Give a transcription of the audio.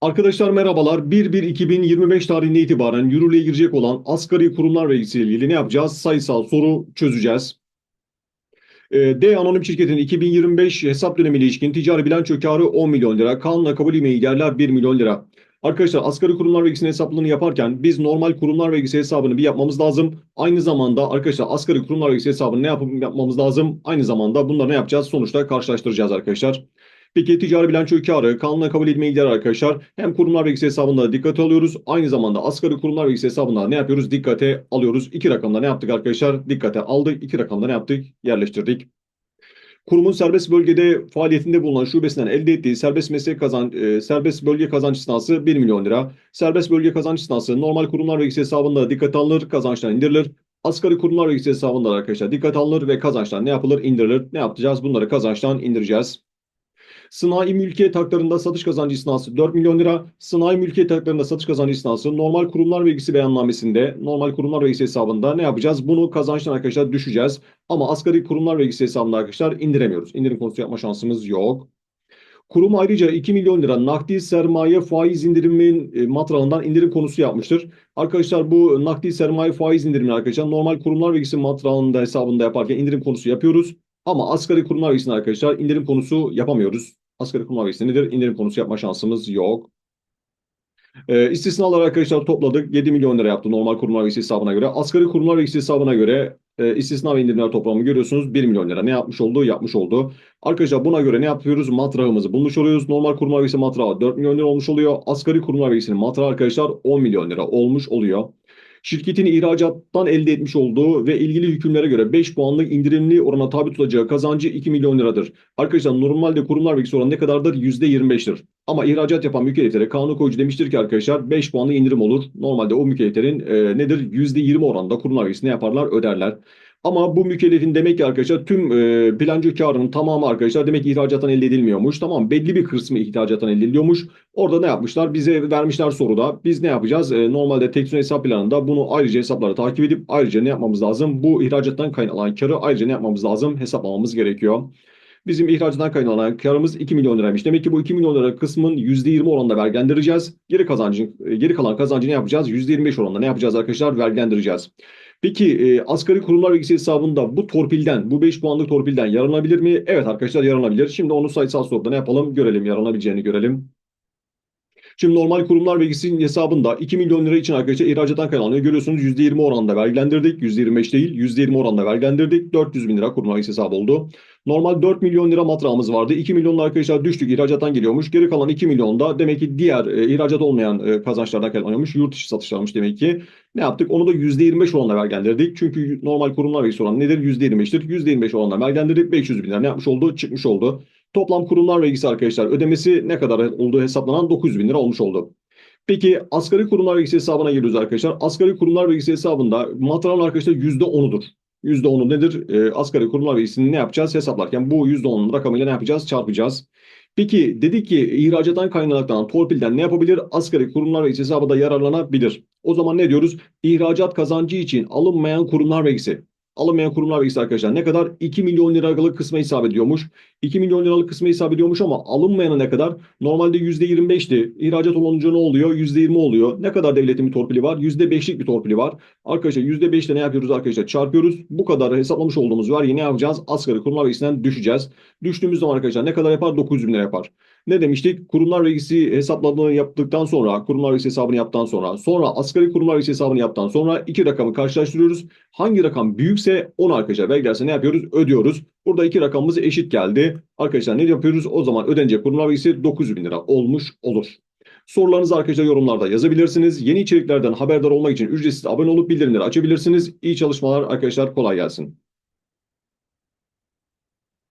Arkadaşlar merhabalar. 1-1-2025 tarihinde itibaren yürürlüğe girecek olan asgari kurumlar vergisi ile ilgili ne yapacağız? Sayısal soru çözeceğiz. Ee, D Anonim Şirketi'nin 2025 hesap dönemi ilişkin ticari bilanço karı 10 milyon lira. Kanunla kabul değerler 1 milyon lira. Arkadaşlar asgari kurumlar vergisinin hesaplarını yaparken biz normal kurumlar vergisi hesabını bir yapmamız lazım. Aynı zamanda arkadaşlar asgari kurumlar vergisi hesabını ne yapıp yapmamız lazım? Aynı zamanda bunları ne yapacağız? Sonuçta karşılaştıracağız arkadaşlar. Peki ticari bilanço karı kanuna kabul etmeye gider arkadaşlar. Hem kurumlar vergisi hesabında dikkate alıyoruz. Aynı zamanda asgari kurumlar vergisi hesabında ne yapıyoruz? Dikkate alıyoruz. İki rakamda ne yaptık arkadaşlar? Dikkate aldık. İki rakamda ne yaptık? Yerleştirdik. Kurumun serbest bölgede faaliyetinde bulunan şubesinden elde ettiği serbest meslek kazan e, serbest bölge kazanç istinası 1 milyon lira. Serbest bölge kazanç istinası normal kurumlar vergisi hesabında dikkate alınır, kazançtan indirilir. Asgari kurumlar vergisi hesabında arkadaşlar dikkat alınır ve kazançtan ne yapılır? indirilir. Ne yapacağız? Bunları kazançtan indireceğiz. Sanayi mülkiyet haklarında satış kazancı istinası 4 milyon lira. Sanayi mülkiyet haklarında satış kazancı istinası normal kurumlar vergisi beyannamesinde normal kurumlar vergisi hesabında ne yapacağız? Bunu kazançtan arkadaşlar düşeceğiz. Ama asgari kurumlar vergisi hesabında arkadaşlar indiremiyoruz. İndirim konusu yapma şansımız yok. Kurum ayrıca 2 milyon lira nakdi sermaye faiz indirimin e, matrağından indirim konusu yapmıştır. Arkadaşlar bu nakdi sermaye faiz indirimini arkadaşlar normal kurumlar vergisi matrağında hesabında yaparken indirim konusu yapıyoruz. Ama asgari kurumlar vergisinde arkadaşlar indirim konusu yapamıyoruz. Asgari kurumlar vergisi nedir? İndirim konusu yapma şansımız yok. Ee, istisnalar arkadaşlar topladık. 7 milyon lira yaptı normal kurumlar vergisi hesabına göre. Asgari kurumlar vergisi hesabına göre e, istisna ve indirimler toplamı görüyorsunuz. 1 milyon lira ne yapmış oldu? Yapmış oldu. Arkadaşlar buna göre ne yapıyoruz? Matrağımızı bulmuş oluyoruz. Normal kurumlar vergisi matrağı 4 milyon lira olmuş oluyor. Asgari kurumlar vergisinin matrağı arkadaşlar 10 milyon lira olmuş oluyor. Şirketin ihracattan elde etmiş olduğu ve ilgili hükümlere göre 5 puanlık indirimli orana tabi tutacağı kazancı 2 milyon liradır. Arkadaşlar normalde kurumlar vergisi oranı ne kadardır? %25'tir. Ama ihracat yapan mükelleflere kanun koyucu demiştir ki arkadaşlar 5 puanlı indirim olur. Normalde o mükelleflerin e, nedir? %20 oranında kurumlar vergisi ne yaparlar? Öderler. Ama bu mükellefin demek ki arkadaşlar tüm e, plancı karının tamamı arkadaşlar demek ki ihracattan elde edilmiyormuş. Tamam belli bir kısmı ihracattan elde ediliyormuş. Orada ne yapmışlar? Bize vermişler soruda. Biz ne yapacağız? E, normalde teksun hesap planında bunu ayrıca hesapları takip edip ayrıca ne yapmamız lazım? Bu ihracattan kaynaklanan karı ayrıca ne yapmamız lazım? Hesaplamamız gerekiyor. Bizim ihracattan kaynaklanan karımız 2 milyon liraymış. Demek ki bu 2 milyon lira kısmın %20 oranında vergilendireceğiz. Geri kazancı, e, geri kalan kazancı ne yapacağız? %25 oranında ne yapacağız arkadaşlar? Vergilendireceğiz. Peki e, asgari kurumlar vergisi hesabında bu torpilden, bu 5 puanlık torpilden yararlanabilir mi? Evet arkadaşlar yararlanabilir. Şimdi onu sayısal soruda ne yapalım? Görelim, yararlanabileceğini görelim. Şimdi normal kurumlar vergisinin hesabında 2 milyon lira için arkadaşlar ihracattan kaynaklanıyor. Görüyorsunuz %20 oranında vergilendirdik. %25 değil %20 oranında vergilendirdik. 400 bin lira kurumlar vergisi hesabı oldu. Normal 4 milyon lira matrağımız vardı. 2 milyonla arkadaşlar düştük ihracattan geliyormuş. Geri kalan 2 milyon da demek ki diğer e, ihracat olmayan e, kazançlardan kaynaklanıyormuş. Yurt dışı satışlarmış demek ki. Ne yaptık? Onu da %25 oranla vergilendirdik. Çünkü normal kurumlar vergisi oranı nedir? %25'tir. %25 oranla vergilendirdik. 500 bin lira ne yapmış oldu? Çıkmış oldu. Toplam kurumlar vergisi arkadaşlar ödemesi ne kadar olduğu hesaplanan 900 bin lira olmuş oldu. Peki asgari kurumlar vergisi hesabına geliyoruz arkadaşlar. Asgari kurumlar vergisi hesabında matrağın arkadaşlar %10'udur. %10'u nedir? E, asgari kurumlar vergisini ne yapacağız? Hesaplarken bu %10'un rakamıyla ne yapacağız? Çarpacağız. Peki dedik ki ihracattan kaynaklanan torpilden ne yapabilir? Asgari kurumlar vergisi hesabı da yararlanabilir. O zaman ne diyoruz? İhracat kazancı için alınmayan kurumlar vergisi. Alınmayan kurumlar vergisi arkadaşlar ne kadar? 2 milyon liralık kısma hesap ediyormuş. 2 milyon liralık kısma hesap ediyormuş ama alınmayana ne kadar? Normalde %25'ti. İhracat olunca ne oluyor? %20 oluyor. Ne kadar devletin bir torpili var? %5'lik bir torpili var. Arkadaşlar %5 ile ne yapıyoruz arkadaşlar? Çarpıyoruz. Bu kadar hesaplamış olduğumuz vergiyi ne yapacağız? Asgari kurumlar vergisinden düşeceğiz. Düştüğümüz zaman arkadaşlar ne kadar yapar? 900 bin lira yapar. Ne demiştik? Kurumlar vergisi hesapladığını yaptıktan sonra, kurumlar vergisi hesabını yaptıktan sonra, sonra asgari kurumlar vergisi hesabını yaptıktan sonra iki rakamı karşılaştırıyoruz. Hangi rakam büyükse onu arkadaşlar vergilerse ne yapıyoruz? Ödüyoruz. Burada iki rakamımız eşit geldi. Arkadaşlar ne yapıyoruz? O zaman ödenecek kurumlar vergisi 900 bin lira olmuş olur. Sorularınızı arkadaşlar yorumlarda yazabilirsiniz. Yeni içeriklerden haberdar olmak için ücretsiz abone olup bildirimleri açabilirsiniz. İyi çalışmalar arkadaşlar kolay gelsin.